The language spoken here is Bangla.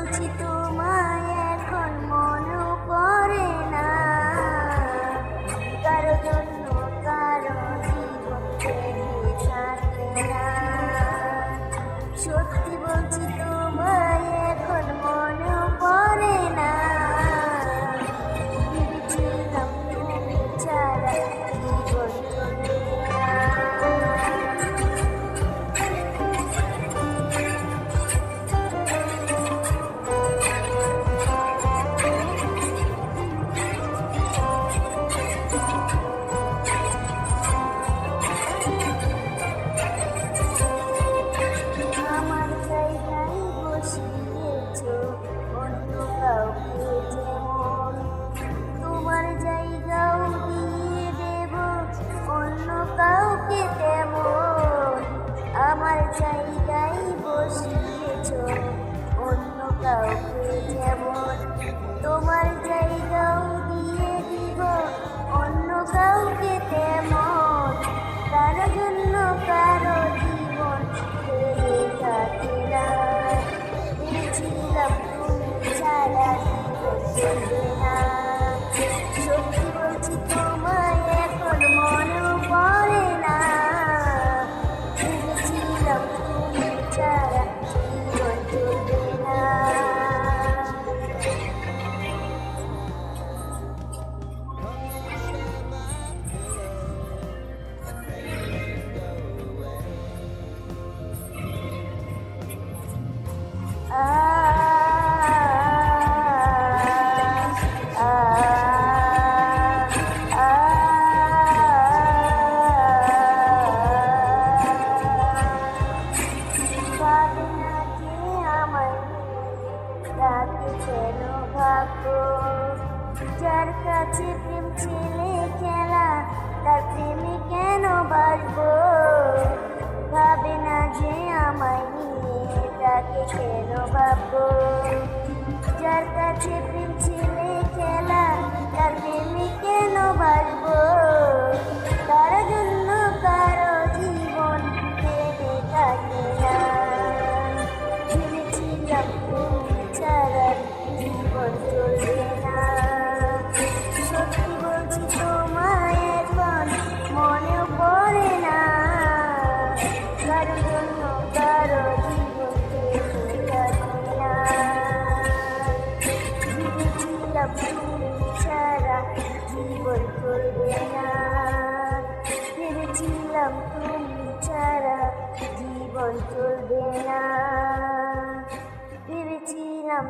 রচিত যেমন তোমার জায়গাও দিয়ে দিব, অন্য কাউকে তেমন, তার জন্য কারও জীবন ফেলে কাটে না। ভেবেছিলাম তুমি ছাড়া জীবন যার কাছে প্রেম ছেলে খেলা, তার প্রেমে কেন বাসবো ভাবে না যে আমায় নিয়ে তাকে কেন ভাববো? যার কাছে প্রেম ছেলে খেলা, তার প্রেমে কেন বাসবো তার জন্য কারও জীবন দেবে থাকে না। ভেবেছিলাম চলবে না। ভেবেছিলাম